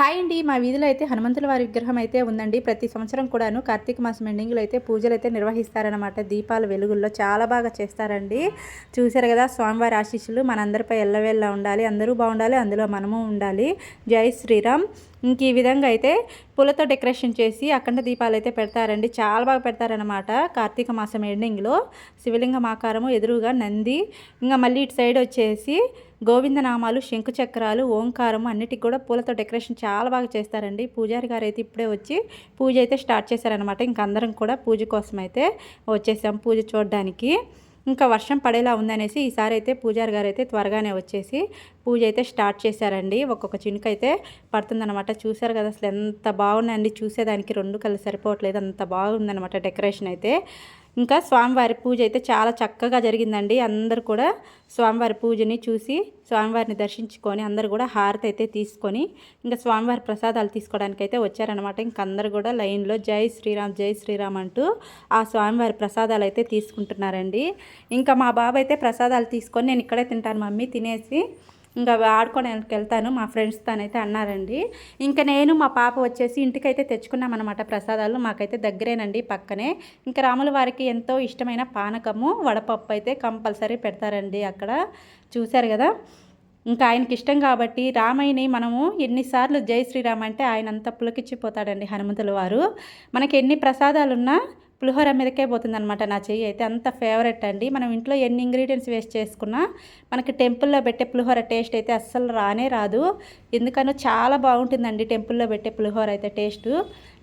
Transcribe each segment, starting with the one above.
Hi అండి. మా వీధిలో అయితే హనుమంతుల వారి విగ్రహం అయితే ఉందండి. ప్రతి సంవత్సరం కూడాను కార్తీక మాసం ఎండింగ్లో అయితే పూజలు అయితే నిర్వహిస్తారనమాట దీపాల వెలుగుల్లో చాలా బాగా చేస్తారండి. చూశారు కదా స్వామివారి ఆశీస్సులు మనందరిపై ఎల్లవేళ్ళ ఉండాలి. అందరూ బాగుండాలి అందులో మనము ఉండాలి. జై శ్రీరామ్. ఇంక ఈ విధంగా అయితే పూలతో డెకరేషన్ చేసి అఖండ దీపాలు అయితే పెడతారండి. చాలా బాగా పెడతారనమాట కార్తీక మాసం ఎండింగ్లో. శివలింగం ఆకారము ఎదురుగా నంది. ఇంకా మళ్ళీ ఇటు సైడ్ వచ్చేసి గోవిందనామాలు శంకుచక్రాలు ఓంకారం అన్నిటికి కూడా పూలతో డెకరేషన్ చాలా బాగా చేస్తారండి. పూజారి గారు అయితే ఇప్పుడే వచ్చి పూజ అయితే స్టార్ట్ చేశారనమాట ఇంక అందరం కూడా పూజ కోసం అయితే వచ్చేసాం పూజ చూడడానికి. ఇంకా వర్షం పడేలా ఉందనేసి ఈసారి అయితే పూజారి గారు అయితే త్వరగానే వచ్చేసి పూజ అయితే స్టార్ట్ చేశారండి. ఒక్కొక్క చినుక అయితే పడుతుందనమాట చూశారు కదా అసలు ఎంత బాగున్నాయండి చూసేదానికి రెండు కళ్ళు సరిపోవట్లేదు. అంత బాగుందనమాట డెకరేషన్ అయితే. ఇంకా స్వామివారి పూజ అయితే చాలా చక్కగా జరిగిందండి. అందరు కూడా స్వామివారి పూజని చూసి స్వామివారిని దర్శించుకొని అందరు కూడా హారతి అయితే తీసుకొని ఇంకా స్వామివారి ప్రసాదాలు తీసుకోవడానికి అయితే వచ్చారనమాట ఇంక అందరు కూడా లైన్లో జై శ్రీరామ్ జై శ్రీరామ్ అంటూ ఆ స్వామివారి ప్రసాదాలు అయితే తీసుకుంటున్నారండి. ఇంకా మా బాబు అయితే ప్రసాదాలు తీసుకొని నేను ఇక్కడే తింటాను మమ్మీ తినేసి. ఇంకా ఆడుకోవడానికి వెళ్తాను. మా ఫ్రెండ్స్తో అయితే అన్నారండి. ఇంకా నేను మా పాప వచ్చేసి ఇంటికైతే తెచ్చుకున్నాం అనమాట ప్రసాదాలు. మాకైతే దగ్గరేనండి పక్కనే. ఇంకా రాముల వారికి ఎంతో ఇష్టమైన పానకము వడపప్పు అయితే కంపల్సరీ పెడతారండి అక్కడ. చూశారు కదా? ఇంకా ఆయనకి ఇష్టం కాబట్టి రామయ్యని మనము ఎన్నిసార్లు జై శ్రీరామ్ అంటే ఆయన అంత పులకిచ్చిపోతాడండి హనుమంతుల వారు. మనకి ఎన్ని ప్రసాదాలున్నా పులిహోర మీదకే పోతుందనమాట నా చెయ్యి అయితే. అంత ఫేవరెట్ అండి. మనం ఇంట్లో ఎన్ని ఇంగ్రీడియంట్స్ వేస్ట్ చేసుకున్నా మనకి టెంపుల్లో పెట్టే పులిహోర టేస్ట్ అయితే అస్సలు రానే రాదు. ఎందుకనో చాలా బాగుంటుందండి టెంపుల్లో పెట్టే పులిహోర అయితే టేస్ట్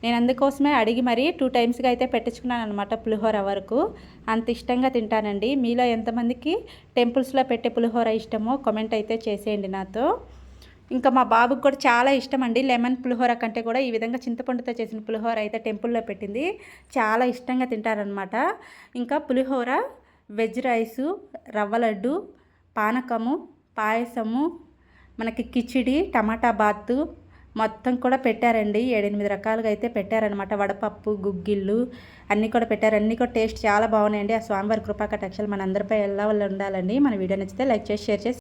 నేను అందుకోసమే అడిగి మరి టూ టైమ్స్గా అయితే పెట్టించుకున్నాను అనమాట పులిహోర వరకు. అంత ఇష్టంగా తింటానండి. మీలో ఎంతమందికి టెంపుల్స్లో పెట్టే పులిహోర ఇష్టమో కామెంట్ అయితే చేసేయండి నాతో. ఇంకా మా బాబుకి కూడా చాలా ఇష్టం అండి. లెమన్ పులిహోర కంటే కూడా ఈ విధంగా చింతపండుతో చేసిన పులిహోర అయితే టెంపుల్లో పెట్టింది. చాలా ఇష్టంగా తింటారనమాట ఇంకా పులిహోర వెజ్ రైసు రవ్వ లడ్డు పానకము పాయసము మనకి కిచిడి టమాటా బాతు మొత్తం కూడా పెట్టారండి. ఏడెనిమిది రకాలుగా అయితే పెట్టారనమాట వడపప్పు గుగ్గిళ్ళు అన్నీ కూడా పెట్టారు. అన్నీ కూడా టేస్ట్ చాలా బాగున్నాయండి. ఆ స్వామివారి కృపా కటాక్షలు మన అందరిపై ఎలా ఉండాలండి. మన వీడియో నచ్చితే లైక్ చేసి షేర్ చేసి